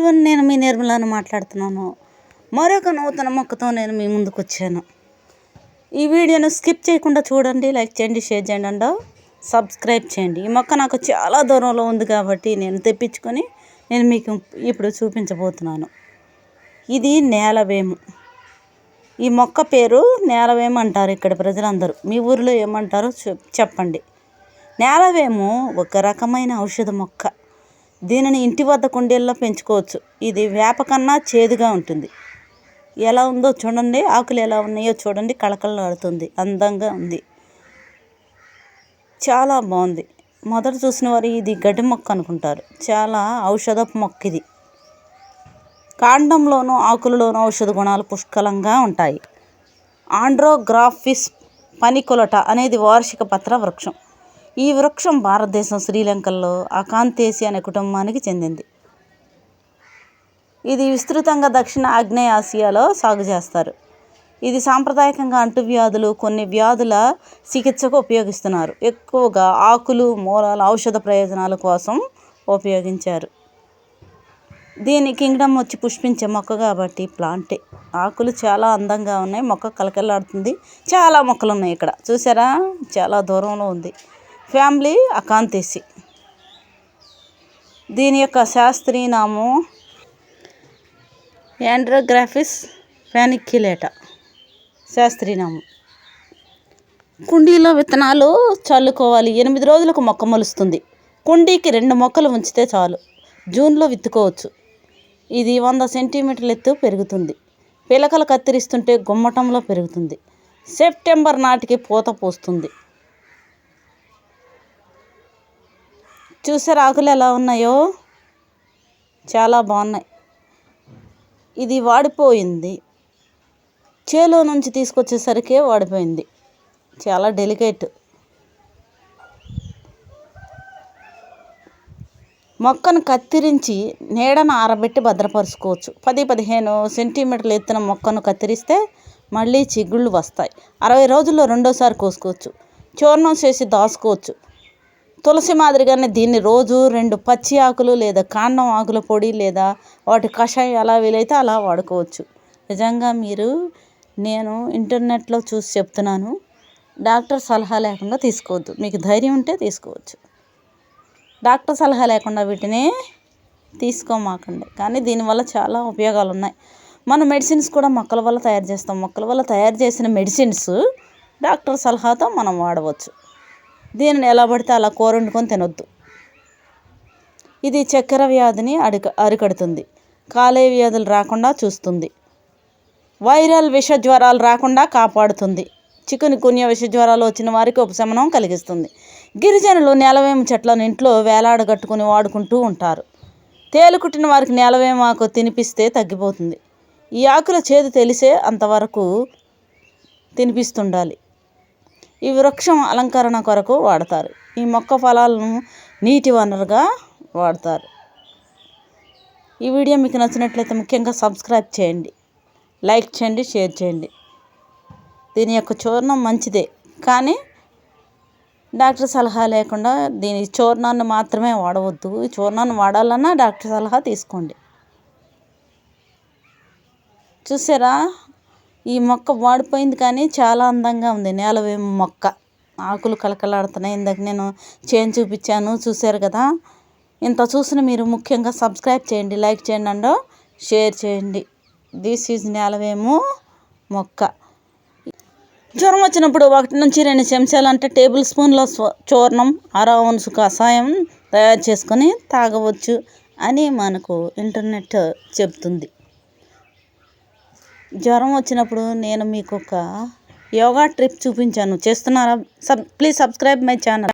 Everyone నేను మీ నిర్మలాను మాట్లాడుతున్నాను. మరొక నూతన మొక్కతో నేను మీ ముందుకు వచ్చాను ఈ వీడియోను స్కిప్ చేయకుండా చూడండి లైక్ చేయండి షేర్ చేయండి అండ్ సబ్స్క్రైబ్ చేయండి. ఈ మొక్క నాకు చాలా దూరంలో ఉంది కాబట్టి నేను తెప్పించుకొని నేను మీకు ఇప్పుడు చూపించబోతున్నాను. ఇది నేలవేము. ఈ మొక్క పేరు నేలవేము అంటారు ఇక్కడ ప్రజలందరూ. మీ ఊరిలో ఏమంటారో చెప్పండి. నేలవేము ఒక రకమైన ఔషధ మొక్క. దీనిని ఇంటి వద్ద కుండీల్లో పెంచుకోవచ్చు. ఇది వేప కన్నా చేదుగా ఉంటుంది. ఎలా ఉందో చూడండి. ఆకులు ఎలా ఉన్నాయో చూడండి. కళకళలాడుతుంది అందంగా ఉంది. చాలా బాగుంది. మొదట చూసిన వారు ఇది గడ్డి మొక్క అనుకుంటారు. చాలా ఔషధపు మొక్క ఇది. కాండంలోనూ ఆకులలోనూ ఔషధ గుణాలు పుష్కలంగా ఉంటాయి. ఆండ్రోగ్రాఫిస్ పనికొలట అనేది వార్షిక పత్ర వృక్షం. ఈ వృక్షం భారతదేశం శ్రీలంకలో అకాంతేసి అనే కుటుంబానికి చెందింది. ఇది విస్తృతంగా దక్షిణ ఆగ్నేయ ఆసియాలో సాగు చేస్తారు. ఇది సాంప్రదాయకంగా అంటువ్యాధులు కొన్ని వ్యాధుల చికిత్సకు ఉపయోగిస్తున్నారు. ఎక్కువగా ఆకులు మూలాలు ఔషధ ప్రయోజనాల కోసం ఉపయోగించారు. దీని కింగ్డమ్ వచ్చి పుష్పించే మొక్క కాబట్టి ప్లాంటే. ఆకులు చాలా అందంగా ఉన్నాయి మొక్క కలకలాడుతుంది చాలా మొక్కలు ఉన్నాయి ఇక్కడ. చూసారా? చాలా దూరంలో ఉంది. Family Acanthaceae. దీని యొక్క శాస్త్రీయ నామం యాండ్రోగ్రాఫిస్ ఫ్యానిక్యులేట. శాస్త్రీయ నామం. కుండీలో విత్తనాలు చల్లుకోవాలి. ఎనిమిది రోజులకు మొక్క మొలుస్తుంది. కుండీకి రెండు మొక్కలు ఉంచితే చాలు. జూన్లో విత్తుకోవచ్చు. ఇది వంద సెంటీమీటర్ల ఎత్తు పెరుగుతుంది. పిలకలు కత్తిరిస్తుంటే గుమ్మటంలో పెరుగుతుంది. సెప్టెంబర్ నాటికి పూత పోస్తుంది. చూసారు ఆకులు ఎలా ఉన్నాయో? చాలా బాగున్నాయి. ఇది వాడిపోయింది. చేలో నుంచి తీసుకొచ్చేసరికి వాడిపోయింది. చాలా డెలికేట్. మొక్కను కత్తిరించి నీడను ఆరబెట్టి భద్రపరుచుకోవచ్చు. పది పదిహేను సెంటీమీటర్ల ఎత్తున మొక్కను కత్తిరిస్తే మళ్ళీ చిగుళ్ళు వస్తాయి. అరవై రోజుల్లో రెండోసారి కోసుకోవచ్చు. చూర్ణం చేసి దాచుకోవచ్చు. తులసి మాదిరిగానే దీన్ని రోజు రెండు పచ్చి ఆకులు లేదా కాండం ఆకుల పొడి లేదా వాటి కషాయం ఎలా వీలైతే అలా వాడుకోవచ్చు. నిజంగా మీరు నేను ఇంటర్నెట్లో చూసి చెప్తున్నాను డాక్టర్ సలహా లేకుండా తీసుకోవద్దు. మీకు ధైర్యం ఉంటే తీసుకోవచ్చు. డాక్టర్ సలహా లేకుండా వీటిని తీసుకోమాకండి. కానీ దీనివల్ల చాలా ఉపయోగాలు ఉన్నాయి. మన మెడిసిన్స్ కూడా మొక్కల వల్ల తయారు చేస్తాం. మొక్కల వల్ల తయారు చేసిన మెడిసిన్స్ డాక్టర్ సలహాతో మనం వాడవచ్చు. దీనిని ఎలా పడితే అలా కూర వండుకొని తినొద్దు. ఇది చక్కెర వ్యాధిని అడిక అరికడుతుంది. కాలేయ వ్యాధులు రాకుండా చూస్తుంది. వైరల్ విష జ్వరాలు రాకుండా కాపాడుతుంది. చికెన్ కున్య విష జ్వరాలు వచ్చిన వారికి ఉపశమనం కలిగిస్తుంది. గిరిజనులు నేలవేమ చెట్లను ఇంట్లో వేలాడగట్టుకుని వాడుకుంటూ ఉంటారు. తేలుకుట్టిన వారికి నేలవేమాకు తినిపిస్తే తగ్గిపోతుంది. ఈ ఆకుల చేదు తెలిసే అంతవరకు తినిపిస్తుండాలి. ఈ వృక్షం అలంకరణ కొరకు వాడతారు. ఈ మొక్క ఫలాలను నీటి వనరుగా వాడతారు. ఈ వీడియో మీకు నచ్చినట్లయితే ముఖ్యంగా సబ్స్క్రైబ్ చేయండి. లైక్ చేయండి షేర్ చేయండి. దీని యొక్క చూర్ణం మంచిదే. కానీ డాక్టర్ సలహా లేకుండా దీని చూర్ణాన్ని మాత్రమే వాడవద్దు. ఈ చూర్ణాన్ని వాడాలన్నా డాక్టర్ సలహా తీసుకోండి. చూసారా? ఈ మొక్క వాడిపోయింది కానీ చాలా అందంగా ఉంది. నేలవేమ మొక్క. ఆకులు కలకలాడుతున్నాయి ఇందాక నేను చేను చూపించాను. చూశారు కదా? ఇంత చూసిన మీరు ముఖ్యంగా సబ్స్క్రైబ్ చేయండి లైక్ చేయండి అండ్ షేర్ చేయండి. దిస్ ఈజ్ నేలవేము మొక్క. జ్వరం వచ్చినప్పుడు ఒకటి నుంచి రెండు చెంచాలు అంటే టేబుల్ స్పూన్ల చూర్ణం అర కషాయం తయారు చేసుకొని తాగవచ్చు అని మనకు ఇంటర్నెట్ చెప్తుంది. జ్వరం వచ్చినప్పుడు నేను మీకు ఒక యోగా ట్రిప్ చూపించాను. చేస్తున్నారా? Sub please subscribe my channel.